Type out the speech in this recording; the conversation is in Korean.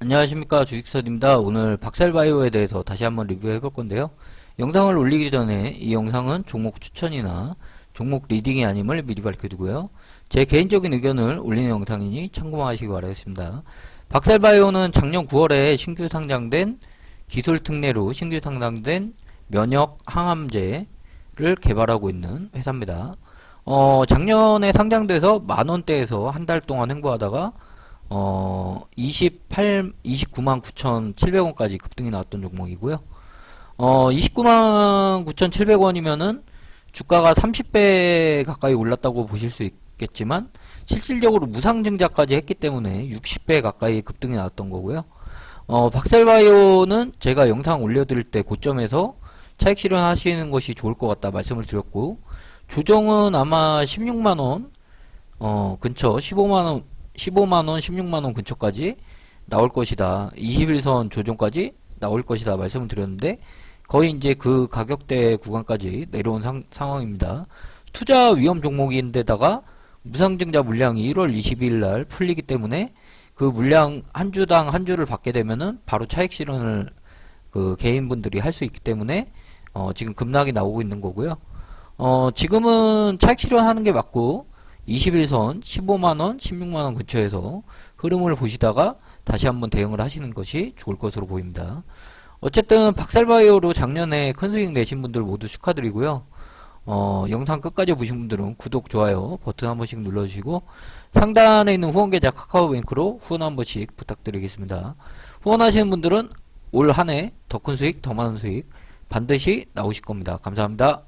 안녕하십니까 주식서입니다. 오늘 박살바이오에 대해서 다시 한번 리뷰해 볼 건데요. 영상을 올리기 전에 이 영상은 종목 추천이나 종목 리딩이 아님을 미리 밝혀두고요. 제 개인적인 의견을 올리는 영상이니 참고만 하시기 바라겠습니다. 박살바이오는 작년 9월에 신규 상장된 기술 특례로 신규 상장된 면역 항암제를 개발하고 있는 회사입니다. 어, 작년에 상장돼서 만 원대에서 한 달 동안 행보하다가 어, 28, 29만 9,700원까지 급등이 나왔던 종목이고요. 어, 29만 9,700원이면은 주가가 30배 가까이 올랐다고 보실 수 있겠지만 실질적으로 무상증자까지 했기 때문에 60배 가까이 급등이 나왔던 거고요. 어, 박셀바이오는 제가 영상 올려드릴 때 고점에서 차익 실현하시는 것이 좋을 것 같다 말씀을 드렸고 조정은 아마 16만원 어, 근처 15만원 15만원, 16만원 근처까지 나올 것이다. 21선 조정까지 나올 것이다. 말씀을 드렸는데, 거의 이제 그 가격대 구간까지 내려온 상, 상황입니다. 투자 위험 종목인데다가 무상증자 물량이 1월 22일 날 풀리기 때문에 그 물량 한 주당 한 주를 받게 되면은 바로 차익 실현을 그 개인분들이 할 수 있기 때문에 어, 지금 급락이 나오고 있는 거고요. 어, 지금은 차익 실현하는 게 맞고 21선 15만원, 16만원 근처에서 흐름을 보시다가 다시 한번 대응을 하시는 것이 좋을 것으로 보입니다. 어쨌든 박살바이오로 작년에 큰 수익 내신 분들 모두 축하드리고요. 어, 영상 끝까지 보신 분들은 구독, 좋아요 버튼 한 번씩 눌러주시고 상단에 있는 후원 계좌 카카오뱅크로 후원 한 번씩 부탁드리겠습니다. 후원하시는 분들은 올 한 해 더 큰 수익, 더 많은 수익 반드시 나오실 겁니다. 감사합니다.